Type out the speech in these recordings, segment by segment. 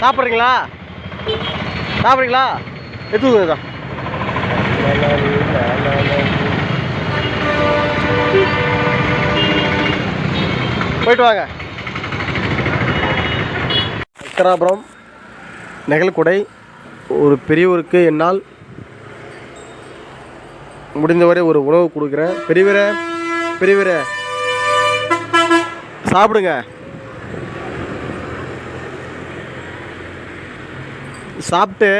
சாப்பிட்றீங்களா? சாப்பிட்றீங்களா? எடுத்துக்கோங்க போயிட்டு வாங்க. உத்தராபுரம் நெகல்குடை ஒரு பெரியவருக்கு என்னால் முடிந்தவரை ஒரு உணவு கொடுக்குறேன். பெரியவரை பெரியவரை சாப்பிடுங்க. சாப்பிட்டு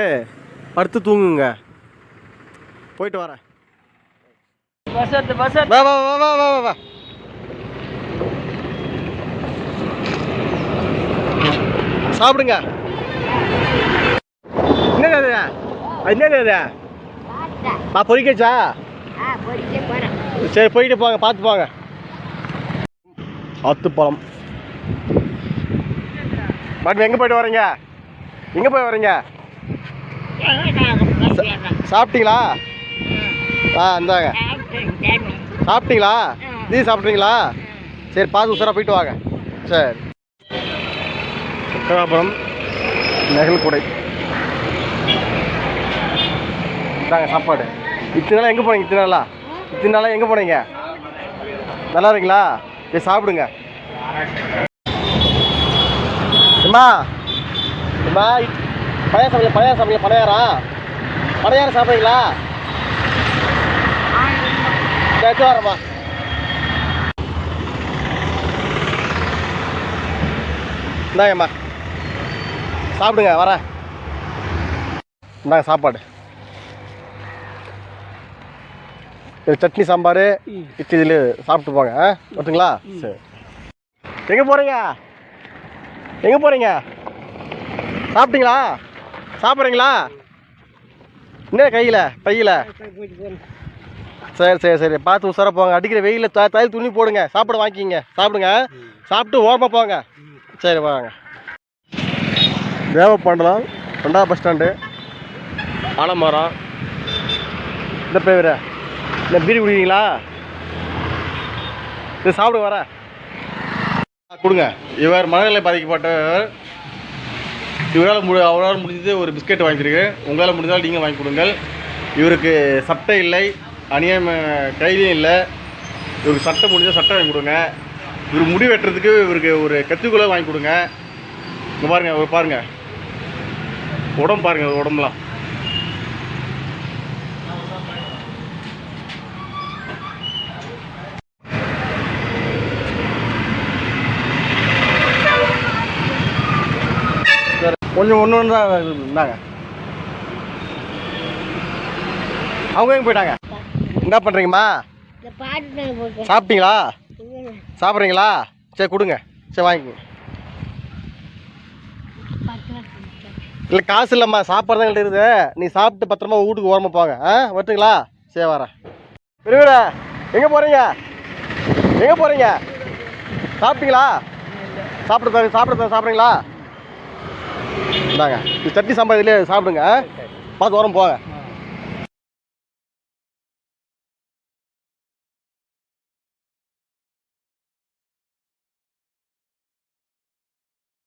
படுத்து தூங்குங்க. போயிட்டு வரேன். வா வா வா வா வா வா வா. சாப்பிடுங்க. பொறிக்கச்சா? ஆ போயிட்டே போகிறேன் சரி போயிட்டு போங்க பார்த்து போங்க. ஆத்துப்பழம். மேடம் எங்கே போயிட்டு வரீங்க? எங்கே போய் வரீங்க சாப்பிட்டீங்களா? ஆ இந்தாங்க. சாப்பிட்டீங்களா? நீ சாப்பிட்றீங்களா? சரி பார்த்து உசராக போயிட்டு வாங்க. சரி. சுக்கராபுரம் நெகல்குடை இந்தாங்க சாப்பாடு. இத்தனை நாளாக எங்கே போனீங்க இத்தனை நாளாக இத்தனை நாளாக எங்கே போனீங்க? நல்லா இருக்கீங்களா? சரி சாப்பிடுங்க. அம்மா அம்மா பழைய சாப்பிடல பழைய சாப்பிடல பழையாரா பழையாரம் சாப்பிட்றீங்களா? சரி எடுத்து இந்தாங்கம்மா. சாப்பிடுங்க வரேன். இந்தாங்க சாப்பாடு. இது சட்னி சாம்பார் இட்லி இதில் சாப்பிட்டு போங்க ஆ? ஓட்டுங்களா சரி. எங்கே போகிறீங்க எங்கே போகிறீங்க சாப்பிட்டீங்களா? சாப்பிட்றீங்களா? என்ன கையில் பையில் சரி சரி சரி. பார்த்து உசாரா போங்க. அடிக்கிற வெயிலில் த தயிர் துணி போடுங்க. சாப்பிட வாங்கிக்கிங்க. சாப்பிடுங்க. சாப்பிட்டு ஓரமாக போங்க சரி வாங்க. தேவப்பண்டலம் ரெண்டாவது பஸ் ஸ்டாண்டு ஆலமரம். இந்த பேர் இந்த பீடி குடிக்கிறீங்களா? இது சாப்பிடுங்க வரேன் கொடுங்க. இவர் மனநிலை பாதிக்கப்பட்டவர். இவரால் முடி அவரால் முடிஞ்சது ஒரு பிஸ்கெட் வாங்கியிருக்கு உங்களால் முடிந்தால் நீங்கள் வாங்கி கொடுங்கள். இவருக்கு சட்டை இல்லை அநியாயம் கையிலையும் இல்லை. இவருக்கு சட்டை முடிஞ்சால் சட்டை வாங்கி கொடுங்க. இவர் முடி வெட்டுறதுக்கு இவருக்கு ஒரு கத்திக்குள்ளே வாங்கி கொடுங்க. இங்கே பாருங்கள் பாருங்கள் உடம்பு பாருங்கள் உடம்புலாம் சரி கொஞ்சம் ஒன்று ஒன்று தான் இருந்தாங்க. அவங்க எங்கே போயிட்டாங்க? என்ன பண்ணுறீங்கம்மா சாப்பிட்டீங்களா? சாப்பிட்றீங்களா? சரி கொடுங்க. சரி வாங்கிக்கோங்க இல்லை காசு இல்லைம்மா. சாப்பாடு தான் இருக்குது. நீ சாப்பிட்டு பத்திரமா வீட்டுக்கு ஓரமாக போங்க. ஆ வரட்டுங்களா? சரி வரேன். பெரியவரா எங்கே போகிறீங்க எங்கே போகிறீங்க சாப்பிட்டீங்களா? சாப்பிட சாப்பிட சாப்பிட்றீங்களா? இந்தாங்க. இது சட்னி சாம்பார் இதுலேயே சாப்பிடுங்க. பார்த்து உரம் போங்க